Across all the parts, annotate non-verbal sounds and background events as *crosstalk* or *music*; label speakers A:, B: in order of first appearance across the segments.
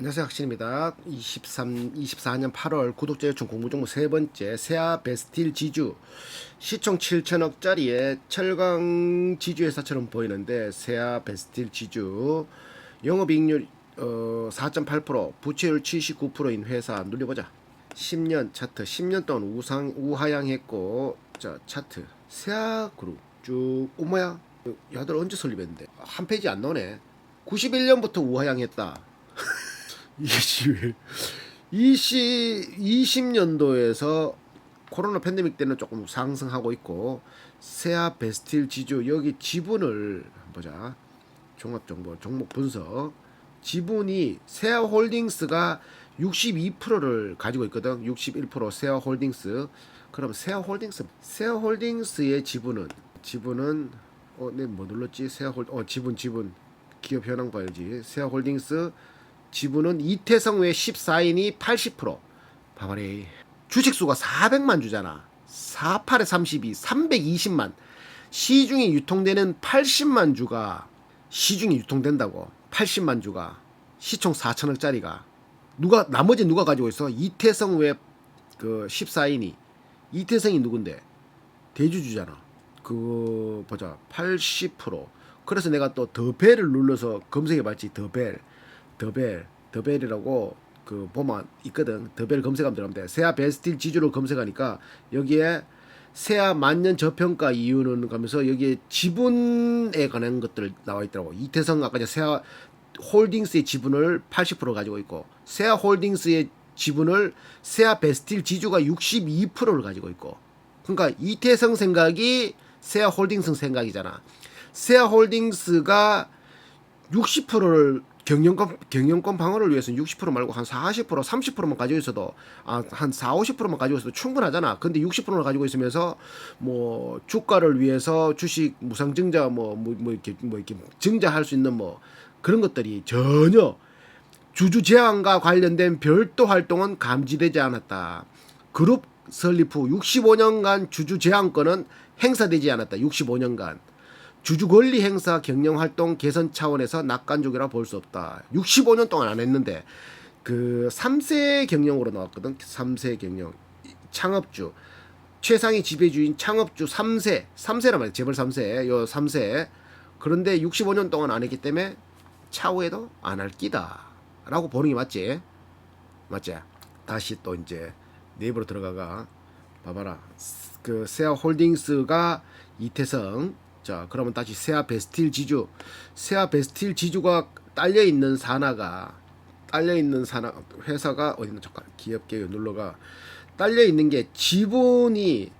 A: 안녕하세요 학신입니다. 23, 24년 8월 구독자 요청 공부정보 세 번째 세아 베스틸 지주 시총 7천억짜리의 철강 지주 회사처럼 보이는데 세아 베스틸 지주 영업이익률 어, 4.8% 부채율 79%인 회사 눌려보자. 10년 차트 10년 동안 우상 우하향했고 자 차트 세아 그룹 쭉 오마야 야들 언제 설립했는데 한 페이지 안 나오네. 91년부터 우하향했다. *laughs* 이게 왜 20, 20년도에서 코로나 팬데믹 때는 조금 상승하고 있고 세아 베스틸 지주 여기 지분을 보자. 종합 정보 종목 분석. 지분이 세아 홀딩스가 62%를 가지고 있거든. 61% 세아 홀딩스. 그럼 세아 홀딩스 세아 홀딩스의 지분은 지분은 어내뭐 눌렀지? 세아 홀어 지분 지분. 기업 현황 봐야지. 세아 홀딩스 지분은 이태성 외 14인이 80% 봐봐리 주식수가 400만 주잖아. 48에 32 320만. 시중에 유통되는 80만 주가 시중에 유통된다고. 80만 주가. 시총 4천억짜리가. 누가 나머지 누가 가지고 있어? 이태성 외 그 14인이. 이태성이 누군데? 대주주잖아. 그 보자. 80% 그래서 내가 또 더 벨을 눌러서 검색해 봤지 더 벨 더벨 더벨이라고 그 보면 있거든. 더벨 검색하면 돼 세아 베스틸 지주를 검색하니까 여기에 세아 만년 저평가 이유는 가면서 여기에 지분에 관한 것들 나와 있더라고. 이태성 아까 세아 홀딩스의 지분을 80% 가지고 있고 세아 홀딩스의 지분을 세아 베스틸 지주가 62%를 가지고 있고. 그러니까 이태성 생각이 세아 홀딩스 생각이잖아. 세아 홀딩스가 60%를 경영권 경영권 방어를 위해서 60% 말고 한 40% 30%만 가지고 있어도 아, 한 4, 50%만 가지고 있어도 충분하잖아. 근데 60%를 가지고 있으면서 뭐 주가를 위해서 주식 무상 증자 뭐, 뭐, 뭐 이렇게 뭐 이렇게 증자할 수 있는 뭐 그런 것들이 전혀 주주 제한과 관련된 별도 활동은 감지되지 않았다. 그룹 설립 후 65년간 주주 제한권은 행사되지 않았다. 65년간. 주주 권리 행사 경영 활동 개선 차원에서 낙관적이라 볼 수 없다. 65년 동안 안 했는데 그 3세 경영으로 나왔거든. 3세 경영. 창업주 최상위 지배주인 창업주 3세. 3세란 말이야. 재벌 3세. 요 3세. 그런데 65년 동안 안 했기 때문에 차후에도 안 할 끼다. 라고 보는 게 맞지? 맞지? 다시 또 이제 네이버로 들어가가 봐봐라. 그 세아 홀딩스가 이태성 자, 그러면 다시 세아 베스틸 지주. 세아 베스틸 지주가 딸려 있는 산하가 딸려 있는 산하 회사가 어디 있나 잠깐 기업계 눌러가 딸려 있는 게 지분이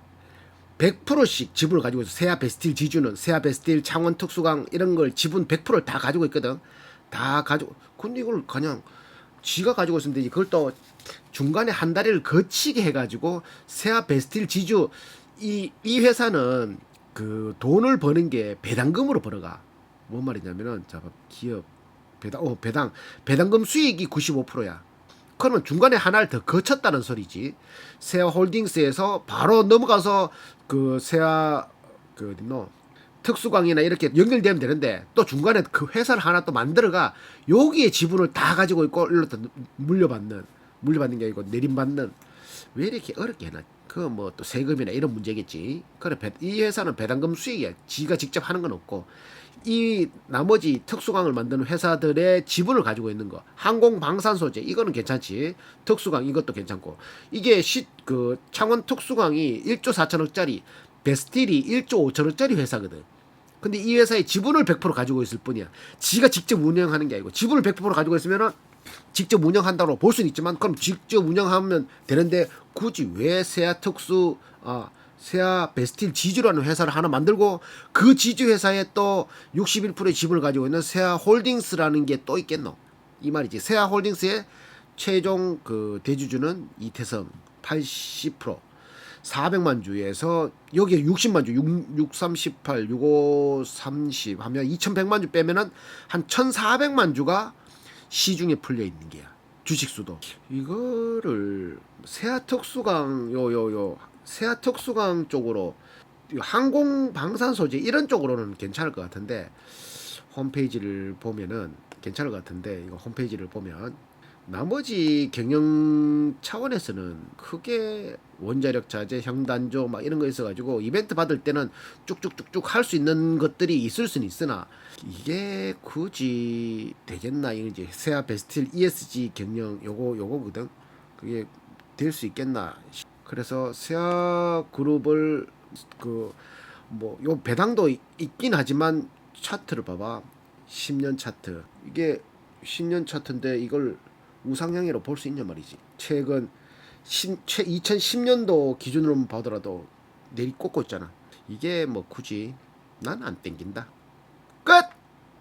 A: 100%씩 지분을 가지고 있어. 세아 베스틸 지주는 세아 베스틸 창원 특수강 이런 걸 지분 100%를 다 가지고 있거든. 다 가지고 근데 이걸 그냥 지가 가지고 있었는데 그걸 또 중간에 한 다리를 거치게 해가지고 세아 베스틸 지주 이, 이 회사는 그 돈을 버는 게 배당금으로 벌어가. 뭔 말이냐면은 자 기업 배당 어 배당 배당금 수익이 95%야. 그러면 중간에 하나를 더 거쳤다는 소리지. 세아 홀딩스에서 바로 넘어가서 그 세아 그 어딨노 특수광이나 이렇게 연결되면 되는데 또 중간에 그 회사를 하나 또 만들어가 여기에 지분을 다 가지고 있고 일로 또 물려받는 물려받는 게 아니고 내림받는 왜 이렇게 어렵게 해놨? 그 뭐 또 세금이나 이런 문제겠지. 그래 배, 이 회사는 배당금 수익이야. 지가 직접 하는 건 없고 이 나머지 특수광을 만드는 회사들의 지분을 가지고 있는 거. 항공 방산 소재 이거는 괜찮지. 특수광 이것도 괜찮고 이게 시, 그 창원 특수광이 1조 4천억짜리 베스틸이 1조 5천억짜리 회사거든. 근데 이 회사의 지분을 100% 가지고 있을 뿐이야. 지가 직접 운영하는 게 아니고 지분을 100% 가지고 있으면은 직접 운영한다고 볼 수는 있지만 그럼 직접 운영하면 되는데 굳이 왜 세아 특수 아 세아 베스틸 지주라는 회사를 하나 만들고 그 지주 회사에 또 61%의 지분을 가지고 있는 세아 홀딩스라는 게 또 있겠노? 이 말이지. 세아 홀딩스의 최종 그 대주주는 이태성 80% 400만 주에서 여기에 60만 주, 6, 6 38, 65, 30 하면 2100만 주 빼면은 한 1400만 주가 시중에 풀려 있는 게야. 주식수도. 이거를 세아 특수강 요요요 세아 특수강 쪽으로 항공 방산 소재 이런 쪽으로는 괜찮을 것 같은데 홈페이지를 보면은 괜찮을 것 같은데 이거 홈페이지를 보면 나머지 경영 차원에서는 크게 원자력 자재, 형단조 막 이런 거 있어가지고 이벤트 받을 때는 쭉쭉쭉쭉 할 수 있는 것들이 있을 수는 있으나 이게 굳이 되겠나? 이게 이제 세아 베스틸 ESG 경영 요거 요거거든. 그게 될 수 있겠나? 그래서 세아 그룹을 그 뭐 요 배당도 있- 있긴 하지만 차트를 봐봐. 10년 차트. 이게 10년 차트인데 이걸 우상향이로 볼수 있냐 말이지. 최근 10, 최 2010년도 기준으로 봐더라도 내리 꽂고 있잖아. 이게 뭐 굳이 난 안 땡긴다. 끝